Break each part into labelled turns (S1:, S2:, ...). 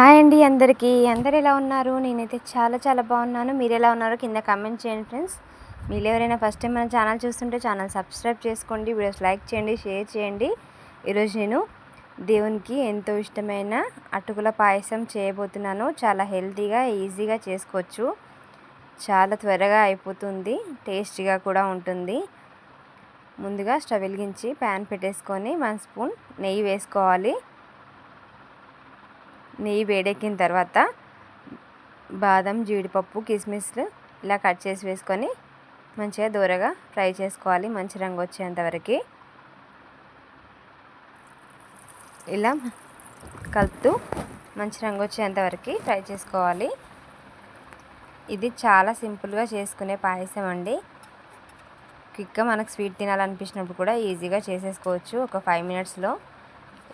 S1: Hi అండి అందరికీ. అందరు ఎలా ఉన్నారు? నేనైతే చాలా చాలా బాగున్నాను. మీరు ఎలా ఉన్నారో కింద కామెంట్ చేయండి ఫ్రెండ్స్. మీరు ఎవరైనా ఫస్ట్ టైం మన ఛానల్ చూస్తుంటే ఛానల్ సబ్స్క్రైబ్ చేసుకోండి వీడియోస్ లైక్ చేయండి షేర్ చేయండి. ఈరోజు నేను దేవునికి ఎంతో ఇష్టమైన అటుకుల పాయసం చేయబోతున్నాను. చాలా హెల్తీగా ఈజీగా చేసుకోవచ్చు. చాలా త్వరగా అయిపోతుంది టేస్టీగా కూడా ఉంటుంది. ముందుగా స్టవ్ వెలిగించి ప్యాన్ పెట్టేసుకొని వన్ స్పూన్ నెయ్యి వేసుకోవాలి. నెయ్యి వేడెక్కిన తర్వాత బాదం జీడిపప్పు కిస్మిస్లు ఇలా కట్ చేసి వేసుకొని మంచిగా దూరగా ఫ్రై చేసుకోవాలి. మంచి రంగు వచ్చేంతవరకు ఇలా కలుపుతూ మంచి రంగు వచ్చేంతవరకు ఫ్రై చేసుకోవాలి. ఇది చాలా సింపుల్గా చేసుకునే పాయసం అండి. క్విక్గా మనకు స్వీట్ తినాలనిపించినప్పుడు కూడా ఈజీగా చేసేసుకోవచ్చు. ఒక ఫైవ్ మినిట్స్లో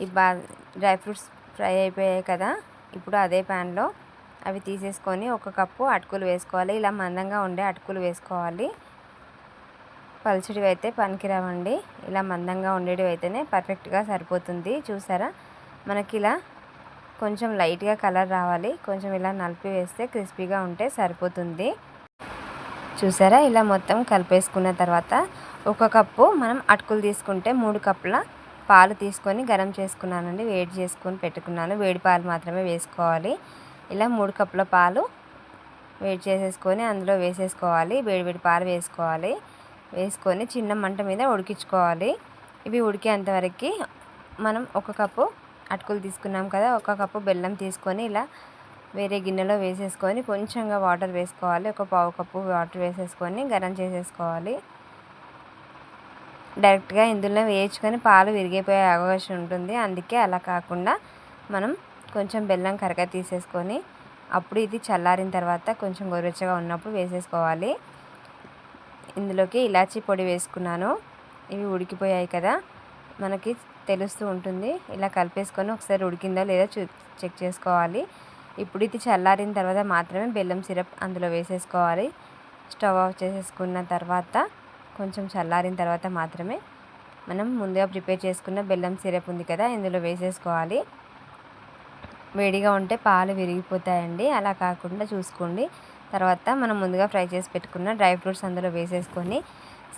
S1: ఈ బా డ్రై ఫ్రూట్స్ ఫ్రై అయిపోయాయి కదా ఇప్పుడు అదే ప్యాన్లో అవి తీసేసుకొని ఒక కప్పు అటుకులు వేసుకోవాలి. ఇలా మందంగా ఉండే అటుకులు వేసుకోవాలి. పలుచడివి అయితే పనికిరావండి. ఇలా మందంగా ఉండేటివి అయితేనే పర్ఫెక్ట్గా సరిపోతుంది. చూసారా? మనకి ఇలా కొంచెం లైట్గా కలర్ రావాలి. కొంచెం ఇలా నలిపి వేస్తే క్రిస్పీగా ఉంటే సరిపోతుంది. చూసారా? ఇలా మొత్తం కలిపేసుకున్న తర్వాత ఒక కప్పు మనం అటుకులు తీసుకుంటే మూడు కప్పుల పాలు తీసుకొని గరం చేసుకున్నానండి. వేడి చేసుకొని పెట్టుకున్నాను. వేడి పాలు మాత్రమే వేసుకోవాలి. ఇలా మూడు కప్పుల పాలు వేడి చేసేసుకొని అందులో వేసేసుకోవాలి. వేడి వేడి పాలు వేసుకోవాలి. వేసుకొని చిన్న మంట మీద ఉడికించుకోవాలి. ఇవి ఉడికేంతవరకు మనం ఒక కప్పు అటుకులు తీసుకున్నాం కదా ఒక కప్పు బెల్లం తీసుకొని ఇలా వేరే గిన్నెలో వేసేసుకొని కొంచెంగా వాటర్ వేసుకోవాలి. ఒక పావు కప్పు వాటర్ వేసేసుకొని గరం చేసేసుకోవాలి. డైరెక్ట్గా ఇందులో వేయించుకొని పాలు విరిగిపోయే అవకాశం ఉంటుంది. అందుకే అలా కాకుండా మనం కొంచెం బెల్లం కరగ తీసేసుకొని అప్పుడు ఇది చల్లారిన తర్వాత కొంచెం గోరువెచ్చగా ఉన్నప్పుడు వేసేసుకోవాలి. ఇందులోకి ఇలాచీ పొడి వేసుకున్నాను. ఇవి ఉడికిపోయాయి కదా మనకి తెలుస్తూ ఉంటుంది. ఇలా కలిపేసుకొని ఒకసారి ఉడికిందో లేదో చూ చెక్ చేసుకోవాలి. ఇప్పుడు ఇది చల్లారిన తర్వాత మాత్రమే బెల్లం సిరప్ అందులో వేసేసుకోవాలి. స్టవ్ ఆఫ్ చేసేసుకున్న తర్వాత కొంచెం చల్లారిన తర్వాత మాత్రమే మనం ముందుగా ప్రిపేర్ చేసుకున్న బెల్లం సిరప్ ఉంది కదా ఇందులో వేసేసుకోవాలి. వేడిగా ఉంటే పాలు విరిగిపోతాయండి. అలా కాకుండా చూసుకోండి. తర్వాత మనం ముందుగా ఫ్రై చేసి పెట్టుకున్న డ్రై ఫ్రూట్స్ అందులో వేసేసుకొని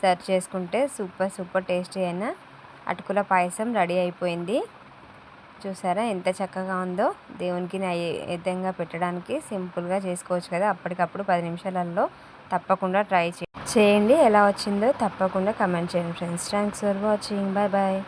S1: సర్వ్ చేసుకుంటే సూపర్ సూపర్ టేస్టీ అయిన అటుకుల పాయసం రెడీ అయిపోయింది. చూసారా ఎంత చక్కగా ఉందో? దేవునికి నైవేద్యంగా పెట్టడానికి సింపుల్గా చేసుకోవచ్చు కదా. అప్పటికప్పుడు పది నిమిషాలలో తప్పకుండా ట్రై చేయండి. ఎలా వచ్చిందో తప్పకుండా కమెంట్ చేయండి friends. Thanks for watching. Bye bye